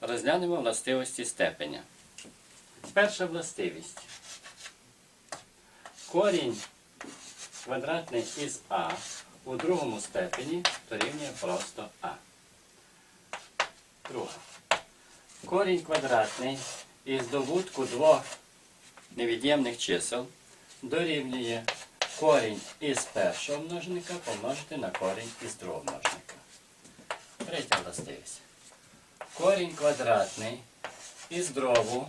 Розглянемо властивості степеня. Перша властивість. Корінь квадратний із А у другому степені дорівнює просто А. Друга. Корінь квадратний із добутку двох невід'ємних чисел дорівнює корінь із першого множника помножити на корінь із другого множника. Третя властивість. Корінь квадратний із дробу,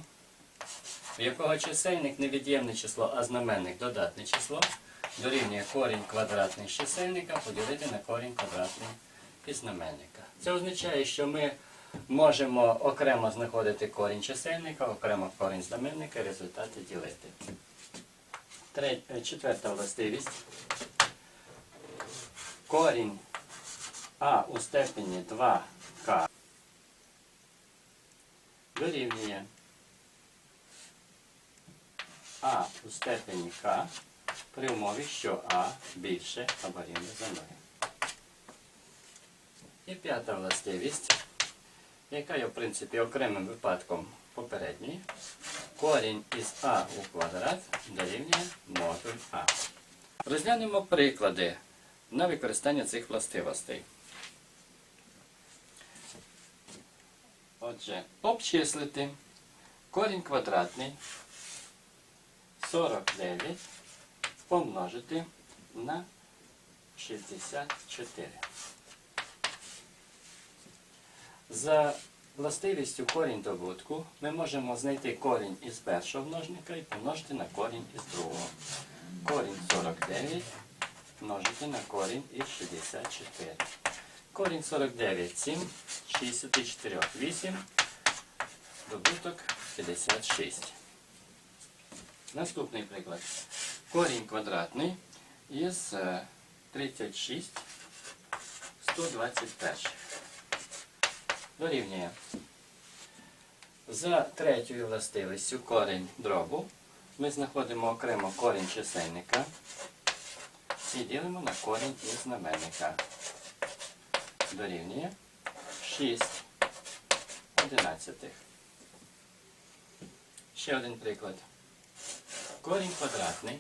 в якого чисельник невід'ємне число, а знаменник додатне число, дорівнює корінь квадратний з чисельника поділити на корінь квадратний із знаменника. Це означає, що ми можемо окремо знаходити корінь чисельника, окремо корінь знаменника і результати ділити. Е, четверта властивість. Корінь А у степені 2К дорівнює А у степені К при умові, що А більше або рівне за 0. І п'ята властивість, яка є в принципі окремим випадком попередньої. Корінь із А у квадрат дорівнює модуль А. Розглянемо приклади на використання цих властивостей. Отже, обчислити корінь квадратний 49 помножити на 64. За властивістю корінь добутку ми можемо знайти корінь із першого множника і помножити на корінь із другого. Корінь 49 множити на корінь із 64. Корінь 49 7, 64 8, добуток 56. Наступний приклад. Корінь квадратний із е, 36 121. Дорівнює. За третьою властивістю корінь дробу ми знаходимо окремо корінь чисельника і ділимо на корінь із знаменника. Дорівнює 6 одинадцятих. Ще один приклад. Корінь квадратний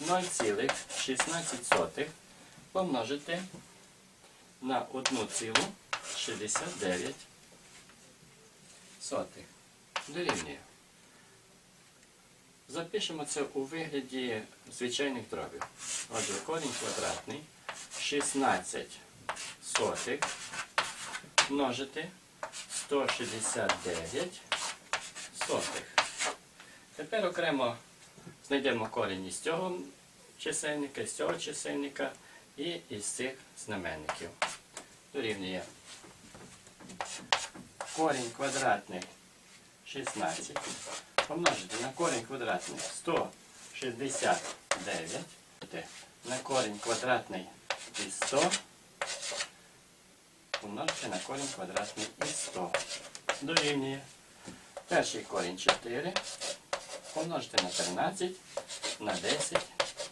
0,16 помножити на 1,69. Дорівнює. Запишемо це у вигляді звичайних дробів. Отже, корінь квадратний 16 сотих множити 169 сотих. Тепер окремо знайдемо корінь із цього чисельника, з цього чисельника і із цих знаменників. Дорівнює корінь квадратний 16 помножити на корінь квадратний 169 на корінь квадратний із 100 помножити на корінь квадратний із 100 дорівнює перший корінь 4 помножити на 13 на 10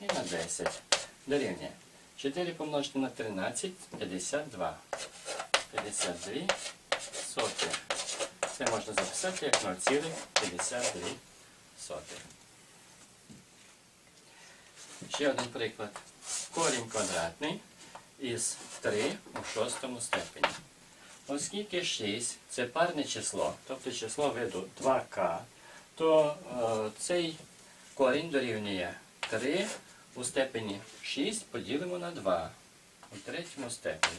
і на 10 дорівнює 4 помножити на 13 52 52 соти. Це можна записати як 0,52 сотих. Ще один приклад. Корінь квадратний із 3 у шостому степені. Оскільки 6 це парне число, тобто число виду 2К, то е, цей корінь дорівнює 3 у степені 6 поділимо на 2 у третьому степені.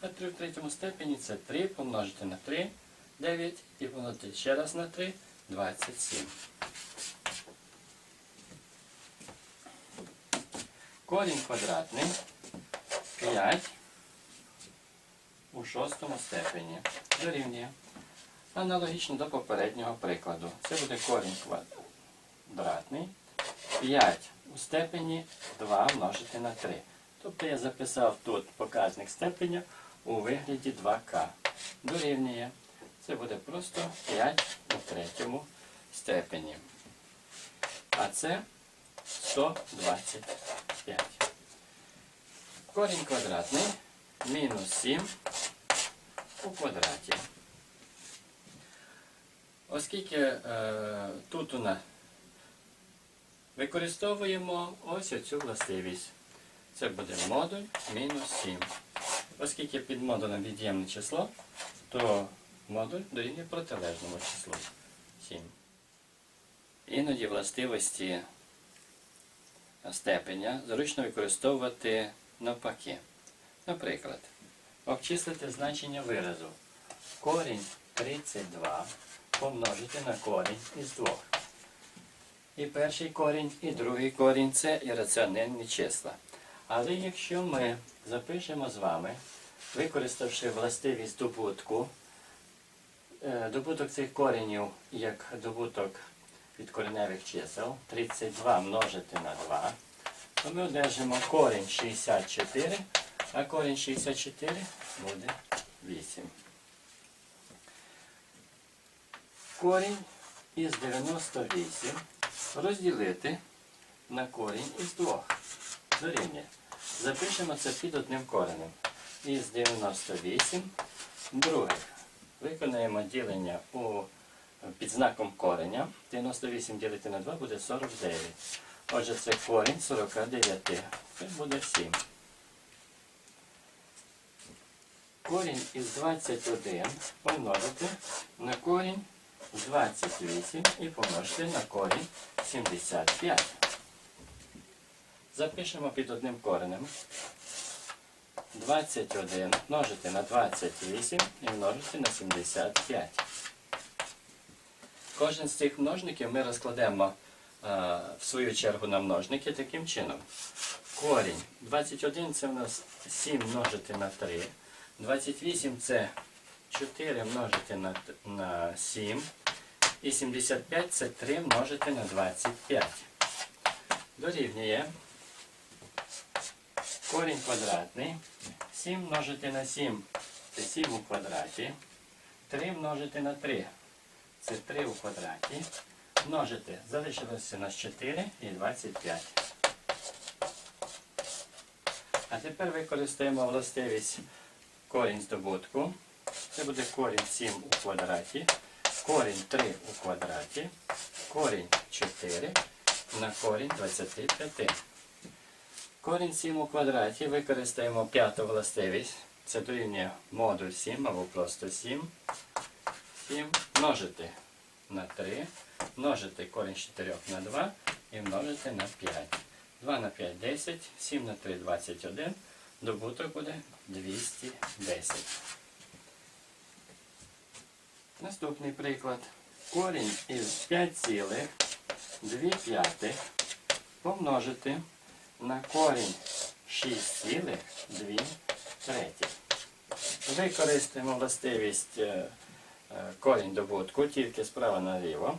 А 3 в третьому степені це 3 помножити на 3, 9 і помножити ще раз на 3, 27. Корінь квадратний 5 у шостому степені дорівнює. Аналогічно до попереднього прикладу. Це буде корінь квадратний 5 у степені 2 множити на 3. Тобто я записав тут показник степеня у вигляді 2К. Дорівнює. Це буде просто 5 у третьому степені. А це 125. Корінь квадратний мінус 7 у квадраті. Оскільки е, тут у нас використовуємо ось оцю властивість. Це буде модуль мінус 7. Оскільки під модулем від'ємне число, то модуль дорівнює протилежному числу 7. Іноді властивості степеня зручно використовувати навпаки. Наприклад, обчислити значення виразу. Корінь 32 помножити на корінь із 2. І перший корінь, і другий корінь це ірраціональні числа. Але якщо ми запишемо з вами, використавши властивість добутку, е, добуток цих коренів як добуток від кореневих чисел 32 множити на 2, ми одержимо корінь 64, а корінь 64 буде 8. Корінь із 98 розділити на корінь із 2. Дорівнює. Запишемо це під одним коренем. Із 98 друге. Виконаємо ділення під знаком кореня. 98 ділити на 2 буде 49. Отже, це корінь 49. Це буде 7. Корінь із 21 помножити на корінь 28 і помножити на корінь 75. Запишемо під одним коренем. 21 множити на 28 і множити на 75. Кожен з цих множників ми розкладемо в свою чергу на множники таким чином. Корінь 21 це у нас 7 множити на 3. 28 це 4 множити на, на 7. І 75 це 3 множити на 25. Дорівнює корінь квадратний. 7 множити на 7 це 7 у квадраті. 3 множити на 3 це 3 у квадраті. Множити залишилося у нас 4 і 25. А тепер використаємо властивість корінь здобутку. Це буде корінь 7 у квадраті, корінь 3 у квадраті, корінь 4 на корінь 25. Корінь 7 у квадраті використаємо п'яту властивість. Це дорівнює модуль 7 або просто 7. 7 множити на 3, множити корінь 4 на 2 і множити на 5. 2 на 5 10, 7 на 3 21. Добуток буде 210. Наступний приклад. Корінь із 5,2 помножити на корінь 6,2 третіх. Використаємо властивість е, корінь добутку, тільки справа наліво.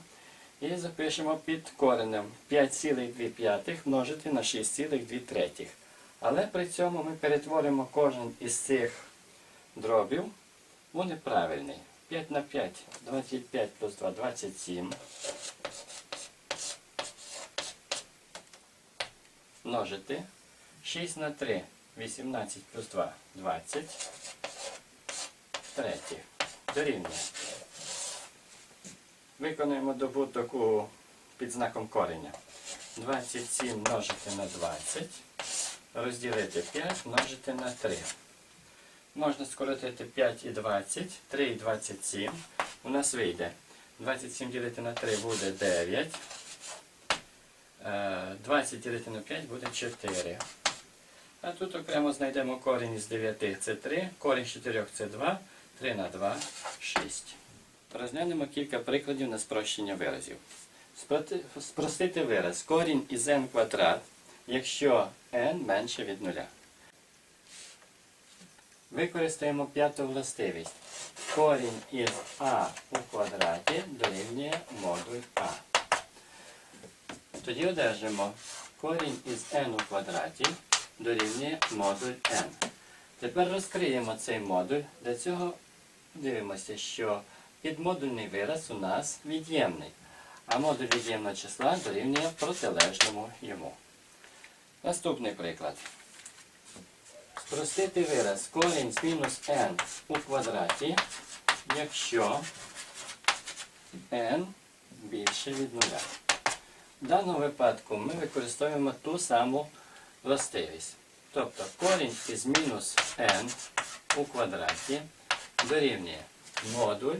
І запишемо під коренем 5,2 множити на 6,2 третіх. Але при цьому ми перетворимо кожен із цих дробів у неправильний. 5 на 5, 25 плюс 2, 27. Множити. 6 на 3, 18 плюс 2, 20. Третє. Дорівнює. Виконуємо добуток під знаком кореня. 27 множити на 20. Розділити 5 множити на 3. Можна скоротити 5 і 20, 3 і 27. У нас вийде 27 ділити на 3 буде 9. Е, 20 ділити на 5 буде 4. А тут окремо знайдемо корінь із 9 це 3, корінь з 4 це 2, 3 на 2 6. Розглянемо кілька прикладів на спрощення виразів. Спростити вираз корінь із n квадрат, якщо n менше від нуля. Використаємо п'яту властивість. Корінь із а у квадраті дорівнює модуль а. Тоді одержимо корінь із n у квадраті дорівнює модуль n. Тепер розкриємо цей модуль. Для цього дивимося, що підмодульний вираз у нас від'ємний, а модуль від'ємного числа дорівнює протилежному йому. Наступний приклад. Спростити вираз корінь з мінус n у квадраті, якщо n більше від нуля. В даному випадку ми використовуємо ту саму властивість. Тобто корінь із мінус n у квадраті дорівнює модуль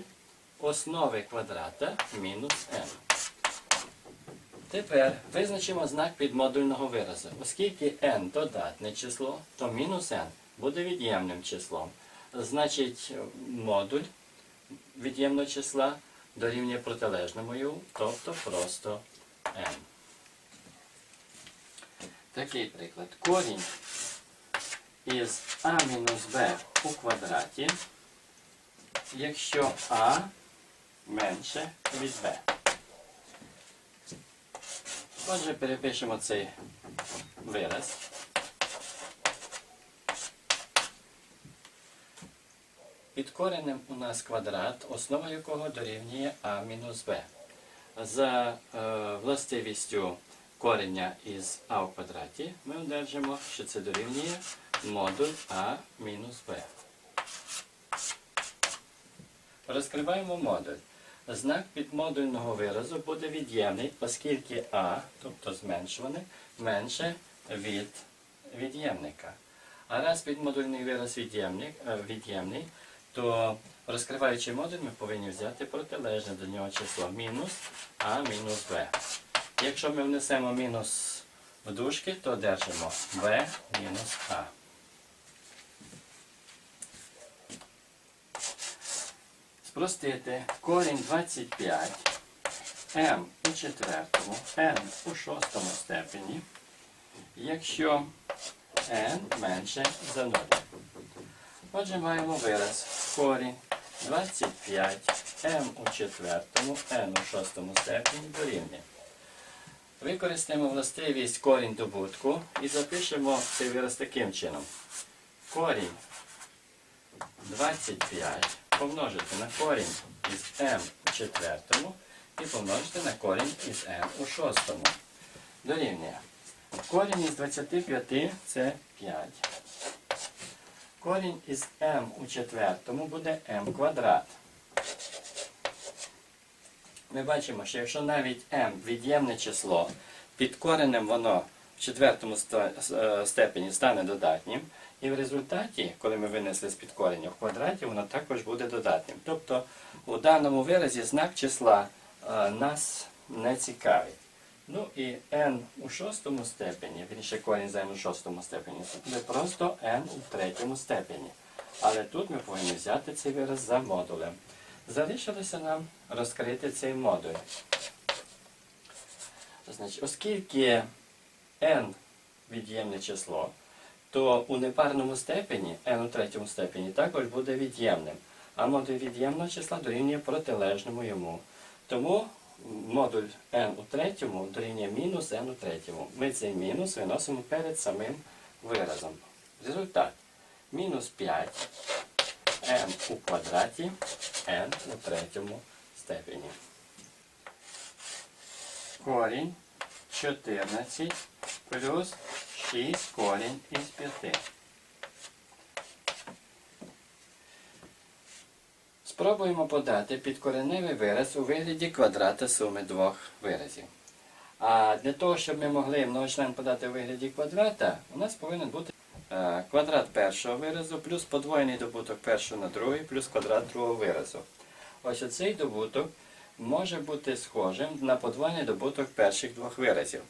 основи квадрата мінус n. Тепер визначимо знак підмодульного виразу. Оскільки n додатне число, то мінус n буде від'ємним числом. Значить, модуль від'ємного числа дорівнює протилежному йому, тобто просто n. Такий приклад. Корінь із а мінус b у квадраті, якщо а менше від b. Отже, перепишемо цей вираз. Під коренем у нас квадрат, основа якого дорівнює а мінус b. За е, властивістю кореня із а в квадраті ми одержимо, що це дорівнює модуль а мінус b. Розкриваємо модуль. Знак підмодульного виразу буде від'ємний, оскільки а, тобто зменшуване, менше від від'ємника. А раз підмодульний вираз е, від'ємний, то розкриваючи модуль, ми повинні взяти протилежне до нього число мінус а мінус b. Якщо ми внесемо мінус в дужки, то одержимо b мінус а. Спростити корінь 25, m у четвертому, n у шостому степені, якщо n менше за 0. Отже, маємо вираз корінь 25, m у четвертому, n у шостому степені дорівнює. Використаємо властивість корінь добутку і запишемо цей вираз таким чином. Корінь 25 помножити на корінь із m у четвертому і помножити на корінь із m у шостому. Дорівнює. Корінь із 25 це 5. Корінь із m у четвертому буде m квадрат. Ми бачимо, що якщо навіть m від'ємне число, під коренем воно в четвертому е, степені стане додатнім, і в результаті, коли ми винесли з під корення в квадраті, воно також буде додатнім. Тобто у даному виразі знак числа е, нас не цікавить. Ну і n у шостому степені, вірніше корінь за n у шостому степені, це буде просто n у третьому степені. Але тут ми повинні взяти цей вираз за модулем. Залишилося нам розкрити цей модуль. Значить, оскільки n від'ємне число, то у непарному степені, n у третьому степені, також буде від'ємним. А модуль від'ємного числа дорівнює протилежному йому. Тому модуль n у третьому дорівнює мінус n у третьому. Ми цей мінус виносимо перед самим виразом. Результат. Мінус 5 m у квадраті n у третьому степені. Корінь 14 плюс 6 корінь із 5. Спробуємо подати підкореневий вираз у вигляді квадрата суми двох виразів. А для того, щоб ми могли многочлен подати у вигляді квадрата, у нас повинен бути е, квадрат першого виразу плюс подвоєний добуток першого на другий плюс квадрат другого виразу. Ось оцей добуток може бути схожим на подвоєний добуток перших двох виразів.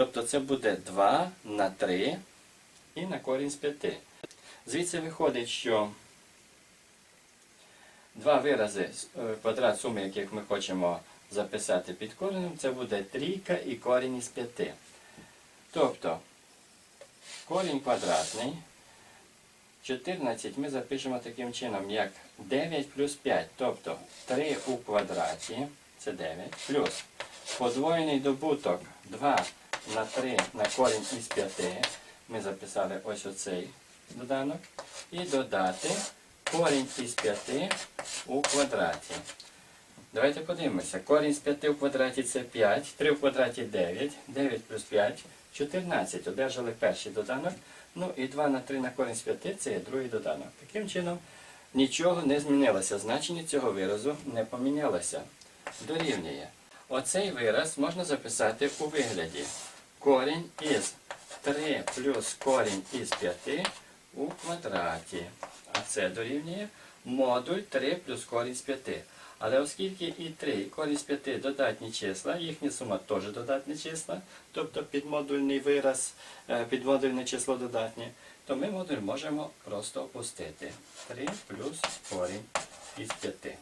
Тобто це буде 2 на 3 і на корінь з 5. Звідси виходить, що два вирази, е, квадрат суми, яких ми хочемо записати під коренем, це буде трійка і корінь із 5. Тобто корінь квадратний 14 ми запишемо таким чином, як 9 плюс 5, тобто 3 у квадраті, це 9, плюс подвоєний добуток 2 на 3 на корінь із 5, ми записали ось оцей доданок, і додати корінь із 5 у квадраті. Давайте подивимося. Корінь з 5 у квадраті це 5, 3 в квадраті 9, 9 плюс 5, 14. Одержали перший доданок. Ну і 2 на 3 на корінь з 5 це є другий доданок. Таким чином, нічого не змінилося. Значення цього виразу не помінялося. дорівнює. Оцей вираз можна записати у вигляді корінь із 3 плюс корінь із 5 у квадраті. А це дорівнює модуль 3 плюс корінь з 5. Але оскільки і 3, і корінь з 5 додатні числа, їхня сума теж додатні числа, тобто підмодульний вираз, е, підмодульне число додатнє, то ми модуль можемо просто опустити. 3 плюс корінь із 5.